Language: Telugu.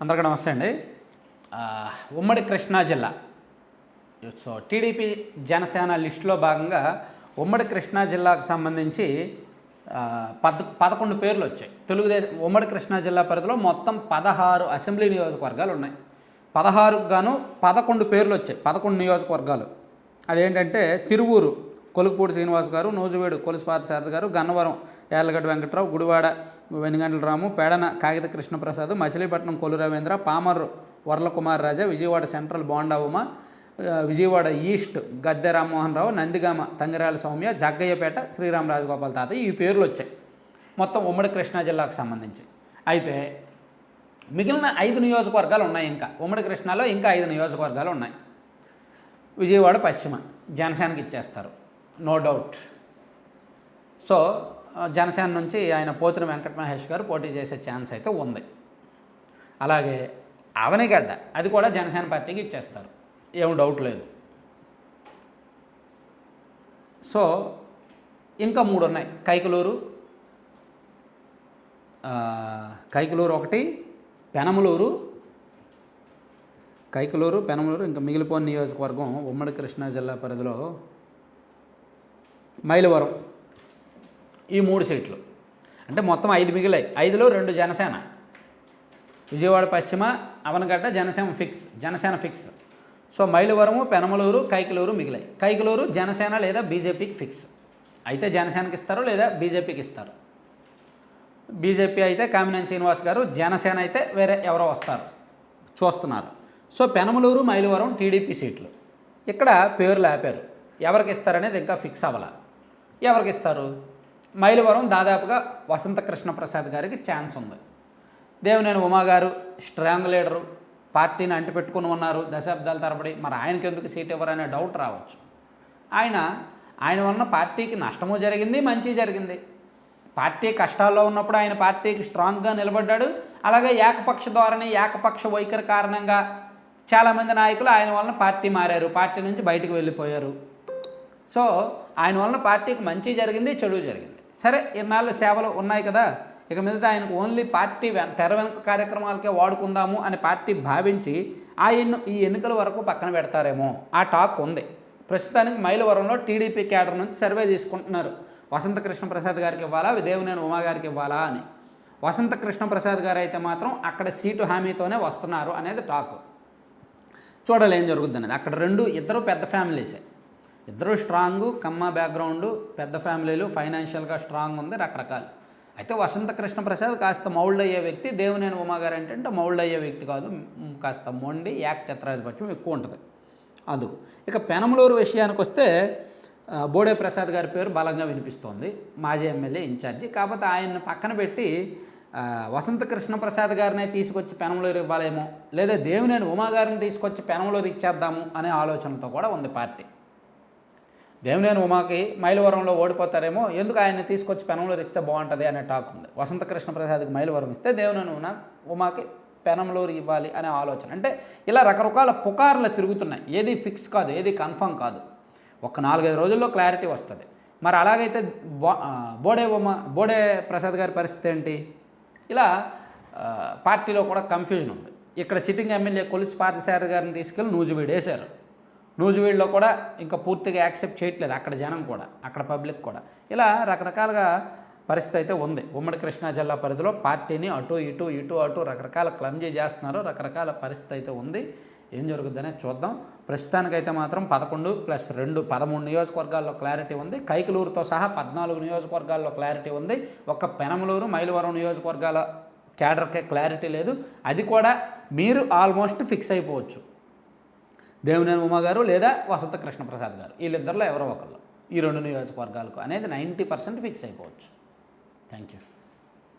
అందరికీ నమస్తే అండి. ఉమ్మడి కృష్ణా జిల్లా. సో టీడీపీ జనసేన లిస్టులో భాగంగా ఉమ్మడి కృష్ణా జిల్లాకు సంబంధించి పద్ పదకొండు పేర్లు వచ్చాయి. తెలుగుదేశం ఉమ్మడి కృష్ణా జిల్లా పరిధిలో మొత్తం పదహారు అసెంబ్లీ నియోజకవర్గాలు ఉన్నాయి. పదహారుకు గాను పదకొండు పేర్లు వచ్చాయి. పదకొండు నియోజకవర్గాలు. అదేంటంటే తిరువూరు కొలుకుపూడి శ్రీనివాస్ గారు నోజువేడు కొలుసుపాత శారద గారు గన్నవరం యార్లగడ్డ వెంకట్రావు గుడివాడ వెనుగంటల రాము పేడన కాగిత కృష్ణప్రసాద్ మచిలీపట్నం కొలు రవీంద్ర పామర్రు వరలకుమార్ రాజా విజయవాడ సెంట్రల్ బోండా ఉమ విజయవాడ ఈస్ట్ గద్దె రామ్మోహన్ రావు నందిగామ తంగిరాల సౌమ్య జగ్గయ్యపేట శ్రీరామ్ రాజగోపాల్ తాత ఈ పేర్లు వచ్చాయి. మొత్తం ఉమ్మడి కృష్ణా జిల్లాకు సంబంధించి. అయితే మిగిలిన ఐదు నియోజకవర్గాలు ఉన్నాయి ఇంకా. ఉమ్మడి కృష్ణాలో ఇంకా ఐదు నియోజకవర్గాలు ఉన్నాయి. విజయవాడ పశ్చిమ జనసేనకి ఇచ్చేస్తారు. No doubt. సో జనసేన నుంచి ఆయన పోతిన వెంకట మహేష్ గారు పోటీ చేసే ఛాన్స్ అయితే ఉంది. అలాగే అవనిగడ్డ అది కూడా జనసేన పార్టీకి ఇచ్చేస్తారు. ఏం డౌట్ లేదు. సో ఇంకా మూడు ఉన్నాయి. కైకలూరు కైకలూరు ఒకటి పెనమలూరు కైకలూరు పెనమలూరు ఇంకా మిగిలిపోయిన నియోజకవర్గం ఉమ్మడి కృష్ణా జిల్లా పరిధిలో మైలవరం. ఈ మూడు సీట్లు. అంటే మొత్తం ఐదు మిగిలాయి. ఐదులో రెండు జనసేన. విజయవాడ పశ్చిమ Avanigadda Janasena fix Janasena fix. So Mylavaram Penamaluru Kaikaluru మిగిలాయి. కైకలూరు జనసేన లేదా బీజేపీకి ఫిక్స్. అయితే జనసేనకి ఇస్తారు లేదా బీజేపీకి ఇస్తారు? బీజేపీ అయితే కామినేని శ్రీనివాస్ గారు జనసేన అయితే వేరే ఎవరో వస్తారు. చూస్తున్నారు. సో పెనమలూరు మైలవరం టీడీపీ సీట్లు. ఇక్కడ పేర్లు ఆపారు. ఎవరికి ఇస్తారనేది ఇంకా ఫిక్స్ అవ్వాలి. ఎవరికి ఇస్తారు? మైలవరం దాదాపుగా వసంత కృష్ణ ప్రసాద్ గారికి ఛాన్స్ ఉంది. దేవినేని ఉమా గారు స్ట్రాంగ్ లీడరు పార్టీని అంటిపెట్టుకుని ఉన్నారు దశాబ్దాల తరబడి. మరి ఆయనకి ఎందుకు సీట్ ఇవ్వరనే డౌట్ రావచ్చు. ఆయన ఆయన వలన పార్టీకి నష్టము జరిగింది మంచి జరిగింది. పార్టీ కష్టాల్లో ఉన్నప్పుడు ఆయన పార్టీకి స్ట్రాంగ్గా నిలబడ్డాడు. అలాగే ఏకపక్ష ధోరణి ఏకపక్ష వైఖరి కారణంగా చాలామంది నాయకులు ఆయన వలన పార్టీ మారారు. పార్టీ నుంచి బయటకు వెళ్ళిపోయారు. సో ఆయన వలన పార్టీకి మంచి జరిగింది చెడు జరిగింది. సరే ఇన్నాళ్ళు సేవలు ఉన్నాయి కదా ఇక మీదట ఆయనకు ఓన్లీ పార్టీ తెర వెనుక కార్యక్రమాలకే వాడుకుందాము అని పార్టీ భావించి ఆ ఎన్ను ఈ ఎన్నికల వరకు పక్కన పెడతారేమో. ఆ టాక్ ఉంది. ప్రస్తుతానికి మైలవరంలో టీడీపీ క్యాడర్ నుంచి సర్వే తీసుకుంటున్నారు. వసంత కృష్ణ ప్రసాద్ గారికి ఇవ్వాలా దేవినేని ఉమా గారికి ఇవ్వాలా అని. వసంత కృష్ణ ప్రసాద్ గారు అయితే మాత్రం అక్కడ సీటు హామీతోనే వస్తున్నారు అనేది టాక్. చూడాలి ఏం జరుగుతుంది అనేది. అక్కడ రెండు ఇద్దరు పెద్ద ఫ్యామిలీసే. ఇద్దరు స్ట్రాంగ్ కమ్మ బ్యాక్గ్రౌండ్ పెద్ద ఫ్యామిలీలు ఫైనాన్షియల్గా స్ట్రాంగ్ ఉంది రకరకాలు. అయితే వసంత కృష్ణ ప్రసాద్ కాస్త మౌల్డ్ అయ్యే వ్యక్తి దేవినేని ఉమాగారు ఏంటంటే మౌల్డ్ అయ్యే వ్యక్తి కాదు. కాస్త మొండి యాక్ చిత్రాధిపత్యం ఎక్కువ ఉంటుంది. అందుకు. ఇక పెనమలూరు విషయానికి వస్తే బోడే ప్రసాద్ గారి పేరు బలంగా వినిపిస్తోంది. మాజీ ఎమ్మెల్యే ఇన్ఛార్జి. కాకపోతే ఆయన్ని పక్కన పెట్టి వసంత కృష్ణ ప్రసాద్ గారినే తీసుకొచ్చి పెనమలూరు ఇవ్వాలేమో లేదా దేవినేని ఉమా గారిని తీసుకొచ్చి పెనమలూరు ఇచ్చేద్దాము అనే ఆలోచనతో కూడా ఉంది పార్టీ. దేవినేని ఉమాకి మైలవరంలో ఓడిపోతారేమో ఎందుకు ఆయన్ని తీసుకొచ్చి పెనంలో ఇస్తే బాగుంటుంది అనే టాక్ ఉంది. వసంత కృష్ణ ప్రసాద్కి మైలవరం ఇస్తే దేవినేని ఉమా ఉమాకి పెనంలూరు ఇవ్వాలి అనే ఆలోచన. అంటే ఇలా రకరకాల పుకార్లు తిరుగుతున్నాయి. ఏది ఫిక్స్ కాదు ఏది కన్ఫర్మ్ కాదు. ఒక నాలుగైదు రోజుల్లో క్లారిటీ వస్తుంది. మరి అలాగైతే బో బోడే ఉమా బోడే ప్రసాద్ గారి పరిస్థితి ఏంటి? ఇలా పార్టీలో కూడా కన్ఫ్యూజన్ ఉంది. ఇక్కడ సిట్టింగ్ ఎమ్మెల్యే కొలిసి పార్థసారథి గారిని తీసుకెళ్ళి నూజివీడు వేశారు నూజివీడులో కూడా ఇంకా పూర్తిగా యాక్సెప్ట్ చేయట్లేదు అక్కడ జనం కూడా అక్కడ పబ్లిక్ కూడా. ఇలా రకరకాలుగా పరిస్థితి అయితే ఉంది. ఉమ్మడి కృష్ణా జిల్లా పరిధిలో పార్టీని అటు ఇటు ఇటు అటు రకరకాల క్లమ్జీ చేస్తున్నారు. రకరకాల పరిస్థితి అయితే ఉంది. ఏం జరుగుతుందనే చూద్దాం. ప్రస్తుతానికైతే మాత్రం పదకొండు ప్లస్ రెండు పదమూడు నియోజకవర్గాల్లో క్లారిటీ ఉంది. కైకలూరుతో సహా పద్నాలుగు నియోజకవర్గాల్లో క్లారిటీ ఉంది. ఒక్క పెనమలూరు మైలవరం నియోజకవర్గాల క్యాడర్కే క్లారిటీ లేదు. అది కూడా మీరు ఆల్మోస్ట్ ఫిక్స్ అయిపోవచ్చు. దేవినేని ఉమా గారు లేదా వసంత కృష్ణ ప్రసాద్ గారు. వీళ్ళిద్దరిలో ఎవరో ఒకళ్ళు. ఈ రెండు నియోజకవర్గాలకు అనేది నైంటీ పర్సెంట్ ఫిక్స్ అయిపోవచ్చు. Thank you